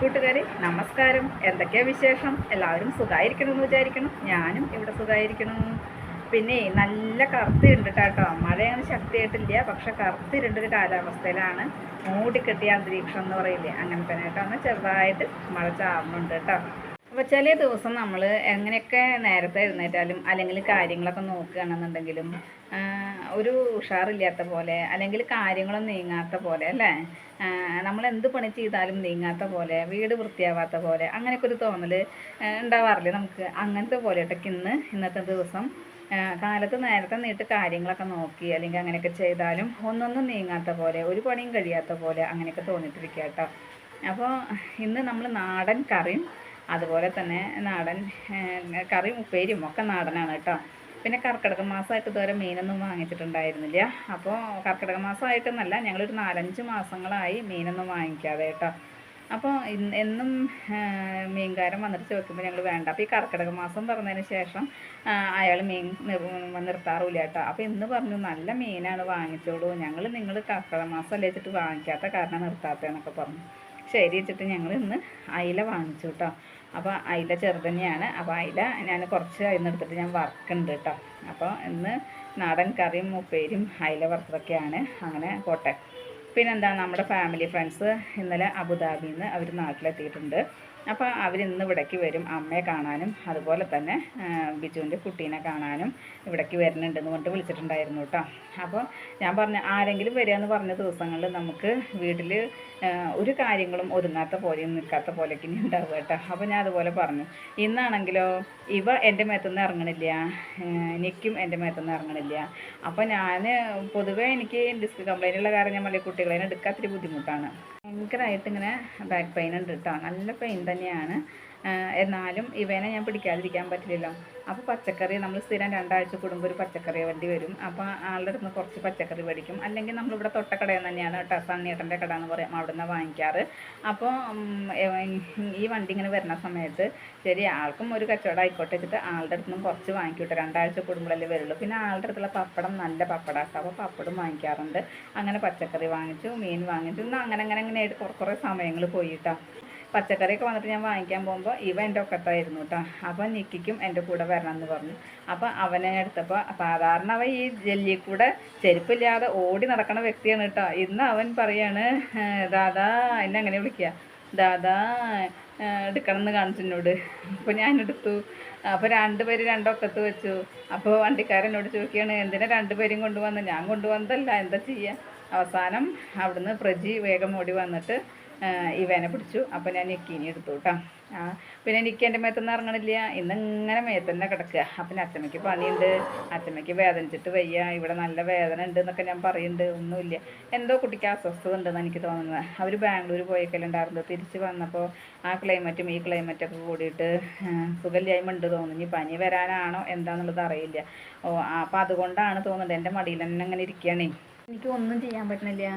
കൂട്ടുകാരെ നമസ്കാരം. എന്തൊക്കെയാ വിശേഷം? എല്ലാവരും സുഖമായിരിക്കണം എന്ന് വിചാരിക്കണം ഞാനും ഇവിടെ സുഖമായിരിക്കണം പിന്നെ നല്ല കറുത്തിരുണ്ട് കേട്ടോ. മഴ അങ്ങനെ ശക്തിയായിട്ടില്ല. പക്ഷെ കറുത്തിരുണ്ടൊരു കാലാവസ്ഥയിലാണ് മൂടിക്കെട്ടിയ അന്തരീക്ഷം എന്ന് പറയില്ലേ? അങ്ങനെ തന്നെ കേട്ടോ. എന്നാൽ ചെറുതായിട്ട് മഴ ചാറുന്നുണ്ട് കേട്ടോ. അപ്പോൾ ചില ദിവസം നമ്മൾ എങ്ങനെയൊക്കെ നേരത്തെ എഴുന്നേറ്റാലും അല്ലെങ്കിൽ കാര്യങ്ങളൊക്കെ നോക്കുകയാണെന്നുണ്ടെങ്കിലും ഒരു ഉഷാറില്ലാത്ത പോലെ അല്ലെങ്കിൽ കാര്യങ്ങളൊന്നും നീങ്ങാത്ത പോലെ അല്ലേ? നമ്മൾ എന്ത് പണി ചെയ്താലും നീങ്ങാത്ത പോലെ വീട് വൃത്തിയാവാത്ത പോലെ അങ്ങനെയൊക്കെ ഒരു തോന്നൽ ഉണ്ടാവാറില്ലേ നമുക്ക്? അങ്ങനത്തെ പോലെ ഇട്ടൊക്കെ ഇന്ന് ഇന്നത്തെ ദിവസം കാലത്ത് നേരത്തെ നീട്ട് കാര്യങ്ങളൊക്കെ നോക്കി അല്ലെങ്കിൽ അങ്ങനെയൊക്കെ ചെയ്താലും ഒന്നൊന്നും നീങ്ങാത്ത പോലെ ഒരു പണിയും കഴിയാത്ത പോലെ അങ്ങനെയൊക്കെ തോന്നിയിട്ടിരിക്കുക കേട്ടോ. അപ്പോൾ ഇന്ന് നമ്മൾ നാടൻ കറിയും അതുപോലെ തന്നെ നാടൻ കറിയും ഉപ്പേരിയും ഒക്കെ നാടനാണ് കേട്ടോ. പിന്നെ കർക്കിടക മാസമായിട്ട് ഇതുവരെ മീനൊന്നും വാങ്ങിച്ചിട്ടുണ്ടായിരുന്നില്ല. അപ്പോൾ കർക്കിടക മാസമായിട്ടെന്നല്ല ഞങ്ങളൊരു നാലഞ്ച് മാസങ്ങളായി മീനൊന്നും വാങ്ങിക്കാതെ കേട്ടോ. അപ്പോൾ എന്നും മീൻകാരം മീൻകാരൻ വന്നിട്ട് ചോദിക്കുമ്പോൾ ഞങ്ങൾ വേണ്ട. അപ്പോൾ ഈ കർക്കിടക മാസം പറഞ്ഞതിന് ശേഷം അയാൾ മീൻ നിർ- നിർത്താറില്ല കേട്ടോ. അപ്പോൾ ഇന്ന് പറഞ്ഞു നല്ല മീനാണ് വാങ്ങിച്ചോളൂ. ഞങ്ങൾ നിങ്ങൾ കർക്കിടക മാസം അല്ലേ വെച്ചിട്ട് വാങ്ങിക്കാത്ത കാരണം നിർത്താത്തതെന്നൊക്കെ പറഞ്ഞു. ശരി വെച്ചിട്ട് ഞങ്ങൾ ഇന്ന് അയില വാങ്ങിച്ചു കേട്ടോ അപ്പോൾ അയില ചെറുതന്നെയാണ്. അപ്പോൾ അയില ഞാൻ കുറച്ച് അതിൽ എടുത്തിട്ട് ഞാൻ വറക്കുന്നുണ്ട് കേട്ടോ അപ്പോൾ ഇന്ന് നാടൻ കറിയും ഉപ്പേരും അയില വറുത്തതൊക്കെയാണ്. അങ്ങനെ പോട്ടെ. പിന്നെന്താ നമ്മുടെ ഫാമിലി ഫ്രണ്ട്സ് ഇന്നലെ അബുദാബിയിൽ നിന്ന് അവർ നാട്ടിലെത്തിയിട്ടുണ്ട്. അപ്പോൾ ഇന്ന് ഇവിടേക്ക് വരും അമ്മയെ കാണാനും അതുപോലെ തന്നെ ബിജുവിന്റെ കുട്ടീനെ കാണാനും ഇവിടേക്ക് വരുന്നുണ്ടെന്ന് പറഞ്ഞിട്ട് വിളിച്ചിട്ടുണ്ടായിരുന്നു കേട്ടോ. അപ്പോൾ ഞാൻ പറഞ്ഞ ആരെങ്കിലും വരിക എന്ന് പറഞ്ഞ ദിവസങ്ങളിൽ നമുക്ക് വീട്ടിൽ ഒരു കാര്യങ്ങളും ഒതുങ്ങാത്ത പോലെയും നിൽക്കാത്ത പോലെയൊക്കെ ഇനി ഉണ്ടാവുക കേട്ടോ. അപ്പോൾ ഞാൻ അതുപോലെ പറഞ്ഞു ഇന്നാണെങ്കിലോ ഇവ എന്റെ മേത്തുനിന്ന് ഇറങ്ങണില്ല എനിക്കും എന്റെ മേത്തുനിന്ന് ഇറങ്ങണില്ല. അപ്പോൾ ഞാൻ പൊതുവേ എനിക്ക് ഡിസ്ക് കംപ്ലൈന്റ് ഉള്ള കാരണം ഞാൻ മലയാളി കുട്ടികളെ എടുക്കാത്തൊരു ബുദ്ധിമുട്ടാണ്. ഭയങ്കരമായിട്ട് ഇങ്ങനെ ബാക്ക് പെയിൻ ഉണ്ട് കേട്ടോ നല്ല പെയിൻ തന്നെയാണ്. എന്നാലും ഇവനെ ഞാൻ പിടിക്കാതിരിക്കാൻ പറ്റില്ലല്ലോ. അപ്പോൾ പച്ചക്കറി നമ്മൾ സ്ഥിരം രണ്ടാഴ്ച കൂടുമ്പോൾ ഒരു പച്ചക്കറി വണ്ടി വരും. അപ്പോൾ ആളുടെ അടുത്ത് കുറച്ച് പച്ചക്കറി മേടിക്കും. അല്ലെങ്കിൽ നമ്മളിവിടെ തൊട്ടക്കടയിൽ തന്നെയാണ് കേട്ടോ സണ്ണിയേട്ടന്റെ കട എന്ന് പറയാം അവിടെ നിന്ന് വാങ്ങിക്കാറ് അപ്പോൾ ഈ വണ്ടി ഇങ്ങനെ വരുന്ന സമയത്ത് ശരി ആൾക്കും ഒരു കച്ചവടം ആയിക്കോട്ടെ വെച്ചിട്ട് ആളുടെ അടുത്ത് കുറച്ച് വാങ്ങിക്കൂട്ടെ രണ്ടാഴ്ച കൂടുമ്പോഴല്ലേ വരുള്ളൂ. പിന്നെ ആളുടെ അടുത്തുള്ള പപ്പടം നല്ല പപ്പടാക്കാം അപ്പോൾ പപ്പടം വാങ്ങിക്കാറുണ്ട്. അങ്ങനെ പച്ചക്കറി വാങ്ങിച്ചു മീൻ വാങ്ങിച്ചു. അങ്ങനെ അങ്ങനെ അങ്ങനെ ആയിട്ട് കുറേ കുറേ സമയങ്ങൾ പോയിട്ടാ പച്ചക്കറിയൊക്കെ വന്നിട്ട് ഞാൻ വാങ്ങിക്കാൻ പോകുമ്പോൾ ഇവ എന്റെ ഒക്കത്തായിരുന്നു കേട്ടോ അപ്പം നിക്കിക്കും എന്റെ കൂടെ വരണം എന്ന് പറഞ്ഞു. അപ്പം അവനെ എടുത്തപ്പോൾ സാധാരണ അവൻ ഈ ജെല്ലി കൂടെ ചെരുപ്പില്ലാതെ ഓടി നടക്കണ വ്യക്തിയാണ് കേട്ടോ ഇന്ന് അവൻ പറയാണ് ദാദാ എന്നെ അങ്ങനെ വിളിക്കുക ദാദാ എടുക്കണം എന്ന് കാണിച്ചു എന്നോട്. അപ്പോൾ ഞാൻ എടുത്തു. അപ്പോൾ രണ്ടുപേര് രണ്ടൊക്കത്ത് വെച്ചു. അപ്പോൾ വണ്ടിക്കാരനോട് ചോദിക്കുകയാണ് എന്തിനാ രണ്ടുപേരും കൊണ്ടുവന്ന് ഞാൻ കൊണ്ടുവന്നതല്ല എന്താ ചെയ്യുക അവസാനം അവിടുന്ന് പ്രജി വേഗം ഓടി വന്നിട്ട് ഇവനെ പിടിച്ചു. അപ്പോൾ ഞാൻ ഞെക്കീനി എടുത്തു കേട്ടോ പിന്നെ എനിക്ക് എന്റെ മേത്തൊന്നും ഇറങ്ങണില്ല. ഇന്ന് ഇങ്ങനെ മേത്തന്നെ കിടക്കുക. അപ്പം അച്ഛമ്മയ്ക്ക് പണിയുണ്ട്. അച്ഛമ്മയ്ക്ക് വേദനിച്ചിട്ട് വയ്യ. ഇവിടെ നല്ല വേദന ഉണ്ട് എന്നൊക്കെ ഞാൻ പറയുന്നുണ്ട് ഒന്നുമില്ല. എന്തോ കുട്ടിക്ക് അസ്വസ്ഥത ഉണ്ടെന്ന് എനിക്ക് തോന്നുന്നത്. അവർ ബാംഗ്ലൂർ പോയേക്കലുണ്ടായിരുന്നു. തിരിച്ച് വന്നപ്പോൾ ആ ക്ലൈമറ്റും ഈ ക്ലൈമറ്റൊക്കെ കൂടിയിട്ട് സുഖമില്ലായ്മ ഉണ്ട് തോന്നുന്നു. ഇനി പനി വരാനാണോ എന്താണെന്നുള്ളത് അറിയില്ല. ഓ അപ്പോൾ അതുകൊണ്ടാണ് തോന്നുന്നത്. എന്റെ മടിയിൽ തന്നെ അങ്ങനെ ഇരിക്കുകയാണേ. എനിക്ക് ഒന്നും ചെയ്യാൻ പറ്റുന്നില്ല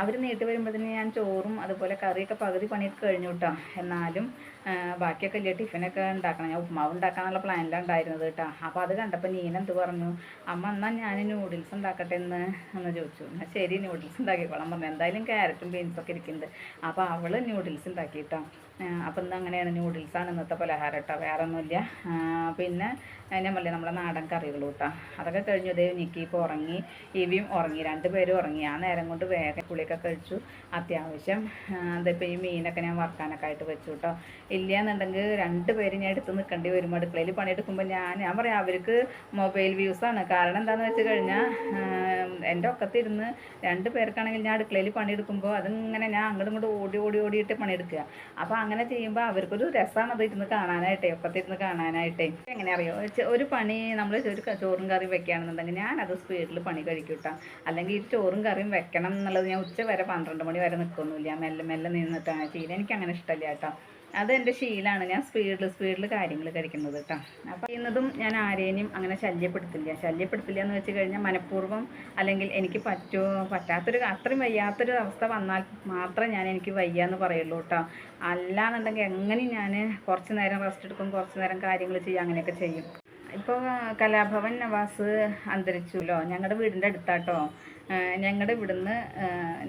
അവർ നീട്ടി വരുമ്പോഴത്തേന് ഞാൻ ചോറും അതുപോലെ കറിയൊക്കെ പകുതി പണിയൊക്കെ കഴിഞ്ഞു കേട്ടോ എന്നാലും ബാക്കിയൊക്കെ ഇല്ലേ ടിഫിനൊക്കെ ഉണ്ടാക്കണം. ഞാൻ ഉപ്മാവ് ഉണ്ടാക്കാനുള്ള പ്ലാനിലാണ് ഉണ്ടായിരുന്നത് കേട്ടോ. അപ്പോൾ അത് കണ്ടപ്പോൾ നീന എന്ത് പറഞ്ഞു? അമ്മ എന്നാൽ ഞാൻ നൂഡിൽസ് ഉണ്ടാക്കട്ടെ എന്ന്? എന്ന് ചോദിച്ചു. എന്നാൽ ശരി നൂഡിൽസ് ഉണ്ടാക്കിക്കോളാം. പറഞ്ഞു എന്തായാലും ക്യാരറ്റും ബീൻസൊക്കെ ഇരിക്കുന്നുണ്ട്. അപ്പോൾ അവൾ നൂഡിൽസ് ഉണ്ടാക്കി കേട്ടോ അപ്പം ഇന്ന് അങ്ങനെയാണ് നൂഡിൽസാണ് ഇന്നത്തെ പലഹാരം കേട്ടോ. വേറെ ഒന്നുമില്ല പിന്നെ ഞാൻ നമ്മുടെ നാടൻ കറികൾ കൂട്ടാം അതൊക്കെ കഴിഞ്ഞു. ഇതേ നിക്കി ഇപ്പോൾ ഉറങ്ങി ഇവിയും ഉറങ്ങി. രണ്ടുപേരും ഉറങ്ങി. ആ നേരം കൊണ്ട് വേഗം കുളിയൊക്കെ കഴിച്ചു. അത്യാവശ്യം അതിപ്പോൾ ഈ മീനൊക്കെ ഞാൻ വറുക്കാനൊക്കെ ആയിട്ട് വെച്ചു കേട്ടോ ഇല്ല എന്നുണ്ടെങ്കിൽ പേര് ഞാൻ എടുത്ത് നിൽക്കേണ്ടി വരും അടുക്കളയിൽ പണിയെടുക്കുമ്പോൾ ഞാൻ ഞാൻ പറയാം അവർക്ക് മൊബൈൽ വ്യൂസാണ് കാരണം എന്താണെന്ന് വെച്ച് കഴിഞ്ഞാൽ എന്റെ ഒക്കത്തിരുന്ന് രണ്ട് പേർക്കാണെങ്കിൽ ഞാൻ അടുക്കളയിൽ പണിയെടുക്കുമ്പോൾ അതിങ്ങനെ ഞാൻ അങ്ങോട്ടും ഇങ്ങോട്ടും ഓടി ഓടി ഓടിയിട്ട് പണിയെടുക്കുക. അപ്പോൾ അങ്ങനെ ചെയ്യുമ്പോൾ അവർക്കൊരു രസമാണ് അത് ഇരുന്ന് കാണാനായിട്ടേ ഒക്കത്തിരുന്ന് കാണാനായിട്ടേ. എങ്ങനെ അറിയോ? ഒരു പണി നമ്മൾ ഒരു ചോറും കറിയും വെക്കുകയാണെന്നുണ്ടെങ്കിൽ ഞാനത് സ്പീഡിൽ പണി കഴിക്കും കേട്ടോ അല്ലെങ്കിൽ ഈ ചോറും കറിയും വെക്കണം എന്നുള്ളത് ഞാൻ ഉച്ച വരെ പന്ത്രണ്ട് മണി വരെ നിൽക്കൊന്നുമില്ല. മെല്ലെ മെല്ലെ നിന്നിട്ടാണ് ചെയ്യുന്നത് എനിക്ക് അങ്ങനെ ഇഷ്ടമില്ല കേട്ടോ. അത് എന്റെ ശീലമാണ് ഞാൻ സ്പീഡിൽ സ്പീഡിൽ കാര്യങ്ങൾ കഴിക്കുന്നത് കേട്ടോ. അപ്പോൾ ചെയ്യുന്നതും ഞാൻ ആരെയും അങ്ങനെ ശല്യപ്പെടുത്തില്ല. ശല്യപ്പെടുത്തില്ല എന്ന് വെച്ച് കഴിഞ്ഞാൽ മനഃപൂർവം അല്ലെങ്കിൽ എനിക്ക് പറ്റുമോ പറ്റാത്തൊരു അത്രയും വയ്യാത്തൊരു അവസ്ഥ വന്നാൽ മാത്രം ഞാൻ എനിക്ക് വയ്യ എന്ന് പറയുള്ളൂ കേട്ടോ. അല്ലാന്നുണ്ടെങ്കിൽ എങ്ങനെയും ഞാൻ കുറച്ച് നേരം റെസ്റ്റ് എടുക്കും കുറച്ച് നേരം കാര്യങ്ങൾ ചെയ്യും അങ്ങനെയൊക്കെ ചെയ്യും. ഇപ്പോൾ കലാഭവൻ നവാസ് അന്തരിച്ചുല്ലോ. ഞങ്ങളുടെ വീടിന്റെ അടുത്താട്ടോ. ഞങ്ങളുടെ ഇവിടുന്ന്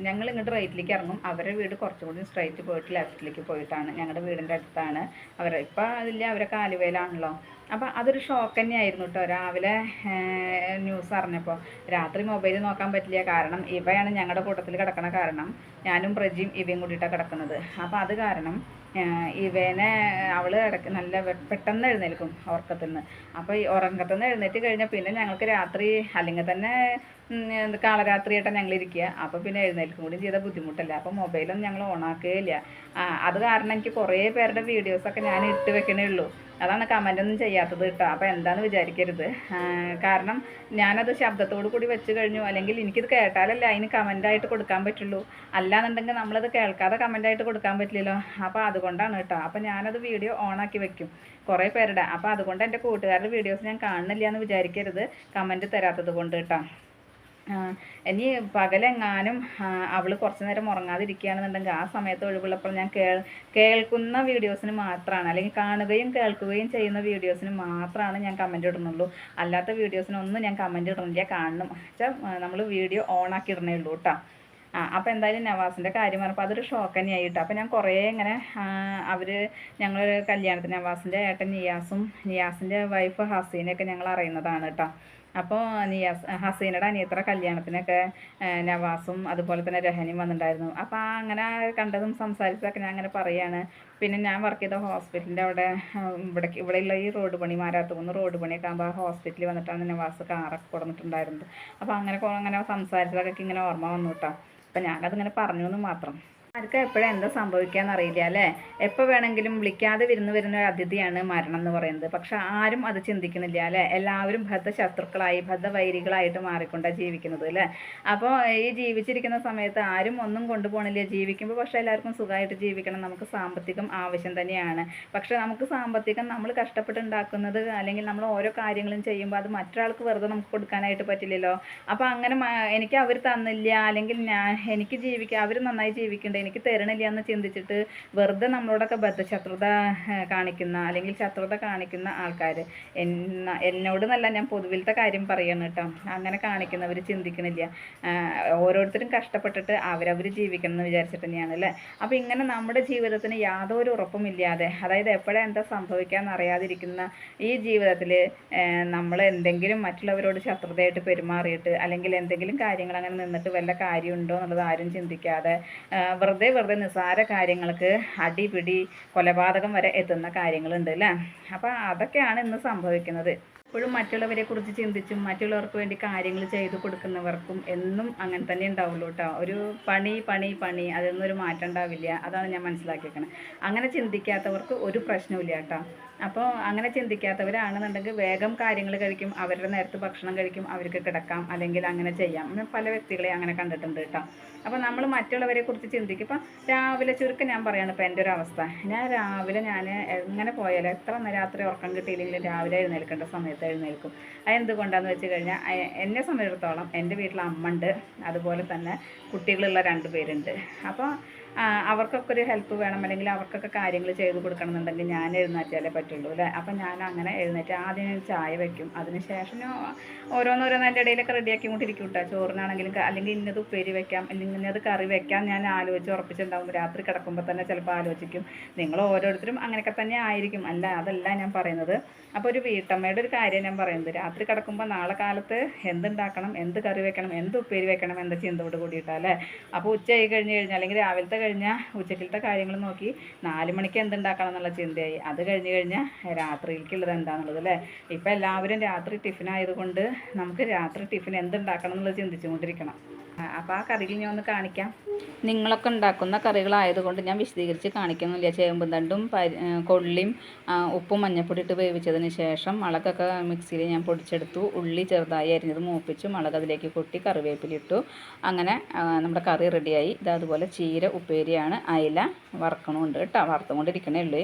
ഞങ്ങൾ ഇങ്ങോട്ട് റൈറ്റിലേക്ക് ഇറങ്ങും. അവരുടെ വീട് കുറച്ചും കൂടി സ്ട്രൈറ്റ് പോയിട്ട് ലെഫ്റ്റിലേക്ക് പോയിട്ടാണ്. ഞങ്ങളുടെ വീടിന്റെ അടുത്താണ് അവർ ഇപ്പം അതില്ല അവരെ ആലുവയിലാണല്ലോ അപ്പോൾ അതൊരു ഷോക്ക് തന്നെയായിരുന്നു കേട്ടോ രാവിലെ ന്യൂസ് അറിഞ്ഞപ്പോൾ രാത്രി മൊബൈൽ നോക്കാൻ പറ്റില്ല. കാരണം ഇവയാണ് ഞങ്ങളുടെ കൂട്ടത്തിൽ കിടക്കണ കാരണം. ഞാനും പ്രജിയും ഇവയും കൂടിയിട്ടാണ് കിടക്കുന്നത്. അപ്പോൾ അത് കാരണം ഇവനെ അവൾ ഇടയ്ക്ക് നല്ല പെട്ടെന്ന് എഴുന്നേൽക്കും ഉറക്കത്തിൽ നിന്ന് അപ്പോൾ ഈ ഉറക്കത്തിൽ നിന്ന് എഴുന്നേറ്റ് കഴിഞ്ഞാൽ പിന്നെ ഞങ്ങൾക്ക് രാത്രി അല്ലെങ്കിൽ തന്നെ കാളരാത്രിയായിട്ടാണ് ഞങ്ങൾ ഇരിക്കുക അപ്പോൾ പിന്നെ എഴുന്നേൽക്കും കൂടി ചെയ്ത ബുദ്ധിമുട്ടല്ല. അപ്പോൾ മൊബൈലൊന്നും ഞങ്ങൾ ഓണാക്കുകയില്ല അത് കാരണം എനിക്ക് കുറേ പേരുടെ വീഡിയോസൊക്കെ ഞാൻ ഇട്ട് വെക്കണേ ഉള്ളൂ. അതാണ് കമന്റ് ഒന്നും ചെയ്യാത്തത് കേട്ടോ. അപ്പോൾ എന്താണെന്ന് വിചാരിക്കരുത്. കാരണം ഞാനത് ശബ്ദത്തോടു കൂടി വെച്ച് കഴിഞ്ഞു. അല്ലെങ്കിൽ എനിക്കിത് കേട്ടാലല്ലേ അതിന് കമന്റായിട്ട് കൊടുക്കാൻ പറ്റുള്ളൂ. അല്ലാന്നുണ്ടെങ്കിൽ നമ്മളത് കേൾക്കാതെ കമന്റായിട്ട് കൊടുക്കാൻ പറ്റില്ലല്ലോ. അപ്പോൾ അതുകൊണ്ടാണ് കേട്ടോ. അപ്പോൾ ഞാനത് വീഡിയോ ഓണാക്കി വെക്കും കുറേ പേരുടെ. അപ്പോൾ അതുകൊണ്ട് എന്റെ കൂട്ടുകാരുടെ വീഡിയോസ് ഞാൻ കാണുന്നില്ല എന്ന് വിചാരിക്കരുത്. കമന്റ് തരാത്തത് കൊണ്ട് കേട്ടോ. ഇനി പകലെങ്ങാനും അവൾ കുറച്ച് നേരം ഉറങ്ങാതിരിക്കുകയാണെന്നുണ്ടെങ്കിൽ ആ സമയത്ത് ഒഴിവുള്ളപ്പോൾ ഞാൻ കേൾ കേൾക്കുന്ന വീഡിയോസിന് മാത്രമാണ് അല്ലെങ്കിൽ കാണുകയും കേൾക്കുകയും ചെയ്യുന്ന വീഡിയോസിന് മാത്രമാണ് ഞാൻ കമന്റ് ഇടുന്നുള്ളൂ. അല്ലാത്ത വീഡിയോസിനൊന്നും ഞാൻ കമന്റ് ഇടുന്നില്ല. കാണണം. വെച്ചാൽ നമ്മൾ വീഡിയോ ഓൺ ആക്കി ഇടണേ ഉള്ളൂ കേട്ടോ ആ അപ്പോൾ എന്തായാലും നവാസിന്റെ കാര്യം പറഞ്ഞപ്പോൾ അതൊരു ഷോക്ക് തന്നെയായി കേട്ടോ അപ്പോൾ ഞാൻ കുറേ ഇങ്ങനെ അവർ ഞങ്ങൾ കല്യാണത്തിന് നവാസിന്റെ ഏട്ടൻ നിയാസും നിയാസിന്റെ വൈഫ് ഹസീനൊക്കെ ഞങ്ങൾ അറിയുന്നതാണ് കേട്ടോ അപ്പോൾ നിയാസ് ഹസീനയുടെ അനിയത്ര കല്യാണത്തിനൊക്കെ നവാസും അതുപോലെ തന്നെ രഹനയും വന്നിട്ടുണ്ടായിരുന്നു. അപ്പോൾ അങ്ങനെ കണ്ടതും സംസാരിച്ചതൊക്കെ ഞാൻ അങ്ങനെ പറയുകയാണ് പിന്നെ ഞാൻ വർക്ക് ചെയ്ത ഹോസ്പിറ്റലിന്റെ അവിടെ ഇവിടെ ഇവിടെയുള്ള ഈ റോഡ് പണി മാരാത്തുകുന്ന് റോഡ് പണിയൊക്കെ ആകുമ്പോൾ ഹോസ്പിറ്റലിൽ വന്നിട്ടാണ് നവാസ് കാറൊക്കെ കൊടുത്തിട്ടുണ്ടായിരുന്നത് അപ്പോൾ അങ്ങനെ അങ്ങനെ സംസാരിച്ചതൊക്കെ ഇങ്ങനെ ഓർമ്മ വന്നു കേട്ടോ. അപ്പം ഞാനതിങ്ങനെ പറഞ്ഞു എന്ന് മാത്രം. ആർക്കും എപ്പോഴും എന്താ സംഭവിക്കാന്ന് അറിയില്ല അല്ലേ? എപ്പോൾ വേണമെങ്കിലും വിളിക്കാതെ വിരുന്ന് വരുന്ന ഒരു അതിഥിയാണ് മരണം എന്ന് പറയുന്നത്. പക്ഷെ ആരും അത് ചിന്തിക്കുന്നില്ല അല്ലേ? എല്ലാവരും ബദ്ധശത്രുക്കളായി ബദ്ധവൈരികളായിട്ട് മാറിക്കൊണ്ടാണ് ജീവിക്കുന്നത് അല്ലേ? അപ്പോൾ ഈ ജീവിച്ചിരിക്കുന്ന സമയത്ത് ആരും ഒന്നും കൊണ്ടുപോകണില്ല ജീവിക്കുമ്പോൾ പക്ഷെ എല്ലാവർക്കും സുഖമായിട്ട് ജീവിക്കണം. നമുക്ക് സാമ്പത്തികം ആവശ്യം തന്നെയാണ്. പക്ഷെ നമുക്ക് സാമ്പത്തികം നമ്മൾ കഷ്ടപ്പെട്ടുണ്ടാക്കുന്നത് അല്ലെങ്കിൽ നമ്മൾ ഓരോ കാര്യങ്ങളും ചെയ്യുമ്പോൾ അത് മറ്റൊരാൾക്ക് വെറുതെ നമുക്ക് കൊടുക്കാനായിട്ട് പറ്റില്ലല്ലോ. അപ്പോൾ അങ്ങനെ എനിക്ക് അവർ തന്നില്ല അല്ലെങ്കിൽ ഞാൻ എനിക്ക് ജീവിക്കുക അവർ നന്നായി ജീവിക്കേണ്ടത് എനിക്ക് തരണില്ല എന്ന് ചിന്തിച്ചിട്ട് വെറുതെ നമ്മളോടൊക്കെ ബദ്ധശത്രുത കാണിക്കുന്ന അല്ലെങ്കിൽ ശത്രുത കാണിക്കുന്ന ആൾക്കാർ എന്ന എന്നോട് നല്ല ഞാൻ പൊതുവിലത്തെ കാര്യം പറയണം കേട്ടോ. അങ്ങനെ കാണിക്കുന്നവർ ചിന്തിക്കണില്ല. ഓരോരുത്തരും കഷ്ടപ്പെട്ടിട്ട് അവരവർ ജീവിക്കണം എന്ന് വിചാരിച്ചിട്ട് തന്നെയാണ് അല്ലേ? അപ്പോൾ ഇങ്ങനെ നമ്മുടെ ജീവിതത്തിന് യാതൊരു ഉറപ്പുമില്ലാതെ അതായത് എപ്പോഴാണ് എന്താ സംഭവിക്കാൻ അറിയാതിരിക്കുന്ന ഈ ജീവിതത്തിൽ നമ്മൾ എന്തെങ്കിലും മറ്റുള്ളവരോട് ശത്രുതയായിട്ട് പെരുമാറിയിട്ട് അല്ലെങ്കിൽ എന്തെങ്കിലും കാര്യങ്ങൾ അങ്ങനെ നിന്നിട്ട് വല്ല കാര്യമുണ്ടോ എന്നുള്ളത് ആരും ചിന്തിക്കാതെ വെറുതെ വെറുതെ നിസ്സാര കാര്യങ്ങൾക്ക് അടിപിടി കൊലപാതകം വരെ എത്തുന്ന കാര്യങ്ങളുണ്ട് അല്ലേ? അപ്പോൾ അതൊക്കെയാണ് ഇന്ന് സംഭവിക്കുന്നത്. എപ്പോഴും മറ്റുള്ളവരെ കുറിച്ച് ചിന്തിച്ചും മറ്റുള്ളവർക്ക് വേണ്ടി കാര്യങ്ങൾ ചെയ്തു കൊടുക്കുന്നവർക്കും എന്നും അങ്ങനെ തന്നെ ഉണ്ടാവുള്ളൂ കേട്ടോ ഒരു പണി പണി പണി അതൊന്നും ഒരു മാറ്റം ഉണ്ടാവില്ല. അതാണ് ഞാൻ മനസ്സിലാക്കിയേക്കണത് അങ്ങനെ ചിന്തിക്കാത്തവർക്ക് ഒരു പ്രശ്നമില്ല കേട്ടോ അപ്പോൾ അങ്ങനെ ചിന്തിക്കാത്തവരാണെന്നുണ്ടെങ്കിൽ വേഗം കാര്യങ്ങൾ കഴിക്കും അവരുടെ നേരത്ത് ഭക്ഷണം കഴിക്കും അവർക്ക് കിടക്കാം അല്ലെങ്കിൽ അങ്ങനെ ചെയ്യാം. പല വ്യക്തികളെ അങ്ങനെ കണ്ടിട്ടുണ്ട് കേട്ടോ അപ്പോൾ നമ്മൾ മറ്റുള്ളവരെ കുറിച്ച് ചിന്തിക്കും ഇപ്പം രാവിലെ ചുരുക്കം ഞാൻ പറയുകയാണ് ഇപ്പോൾ എന്റെ ഒരു അവസ്ഥ. ഞാൻ രാവിലെ ഞാൻ എങ്ങനെ പോയാലും എത്ര രാത്രി ഉറക്കം കിട്ടിയില്ലെങ്കിലും രാവിലെ എഴുന്നേൽക്കേണ്ട സമയത്ത് എഴുന്നേൽക്കും. അതെന്തുകൊണ്ടാന്ന് വെച്ച് കഴിഞ്ഞാൽ എന്നെ സംബന്ധിച്ചിടത്തോളം എന്റെ വീട്ടിൽ അമ്മ ഉണ്ട്. അതുപോലെ തന്നെ കുട്ടികളുള്ള രണ്ട് പേരുണ്ട്. അപ്പോൾ അവർക്കൊക്കെ ഒരു ഹെൽപ്പ് വേണം. അല്ലെങ്കിൽ അവർക്കൊക്കെ കാര്യങ്ങൾ ചെയ്ത് കൊടുക്കണമെന്നുണ്ടെങ്കിൽ ഞാൻ എഴുന്നേറ്റാലേ പറ്റുള്ളൂ അല്ലേ? അപ്പം ഞാൻ അങ്ങനെ എഴുന്നേറ്റ് ആദ്യം ഞാൻ ചായ വെക്കും. അതിന് ശേഷം ഓരോന്നോരോന്ന് എന്റെ ഇടയിലൊക്കെ റെഡിയാക്കി കൊണ്ടിരിക്കും കേട്ടോ ചോറിനാണെങ്കിലും അല്ലെങ്കിൽ ഇന്നത് ഉപ്പേരി വെക്കാം. അല്ലെങ്കിൽ ഇന്നത് കറി വെക്കാം. ഞാൻ ആലോചിച്ച് ഉറപ്പിച്ചിട്ടുണ്ടാവും രാത്രി കിടക്കുമ്പോൾ തന്നെ ചിലപ്പോൾ ആലോചിക്കും. നിങ്ങൾ ഓരോരുത്തരും അങ്ങനെയൊക്കെ തന്നെ ആയിരിക്കും. അല്ല അതല്ല ഞാൻ പറയുന്നത്. അപ്പോൾ ഒരു വീട്ടമ്മയുടെ ഒരു കാര്യം ഞാൻ പറയുന്നത്. രാത്രി കിടക്കുമ്പോൾ നാളെ കാലത്ത് എന്തുണ്ടാക്കണം? എന്ത് കറി വെക്കണം? എന്ത് ഉപ്പേരി വെക്കണം? എന്ന ചിന്തയോട് കൂടിയിട്ടാണ് അല്ലേ? അപ്പോൾ ഉച്ചയായി കഴിഞ്ഞ് കഴിഞ്ഞാൽ അല്ലെങ്കിൽ രാവിലത്തെ കഴിഞ്ഞാൽ ഉച്ചക്കിലത്തെ കാര്യങ്ങൾ നോക്കി നാല് മണിക്ക് എന്തുണ്ടാക്കണം എന്നുള്ള ചിന്തയായി. അത് കഴിഞ്ഞ് കഴിഞ്ഞാൽ രാത്രിയിലേക്കുള്ളത് എന്താണെന്നുള്ളത് അല്ലേ? ഇപ്പം എല്ലാവരും രാത്രി ടിഫിൻ ആയതുകൊണ്ട് നമുക്ക് രാത്രി ടിഫിൻ എന്തുണ്ടാക്കണം എന്നുള്ളത് ചിന്തിച്ചുകൊണ്ടിരിക്കണം. അപ്പോൾ ആ കറികൾ ഞാൻ ഒന്ന് കാണിക്കാം. നിങ്ങളൊക്കെ ഉണ്ടാക്കുന്ന കറികളായതുകൊണ്ട് ഞാൻ വിശദീകരിച്ച് കാണിക്കുന്നില്ല. ചേമ്പും തണ്ടും കൊള്ളിയും ഉപ്പും മഞ്ഞപ്പൊടി ഇട്ട് വേവിച്ചതിന് ശേഷം മുളകൊക്കെ മിക്സിയിൽ ഞാൻ പൊടിച്ചെടുത്തു. ഉള്ളി ചെറുതായി അരിഞ്ഞത് മൂപ്പിച്ചു മുളക് അതിലേക്ക് കൊട്ടി കറിവേപ്പിലിട്ടു അങ്ങനെ നമ്മുടെ കറി റെഡിയായി ഇത് അതുപോലെ ചീര ഉപ്പേരിയാണ്. അയില വറക്കണമുണ്ട് കേട്ടോ. വറുത്തുകൊണ്ടിരിക്കണേ ഉള്ളൂ.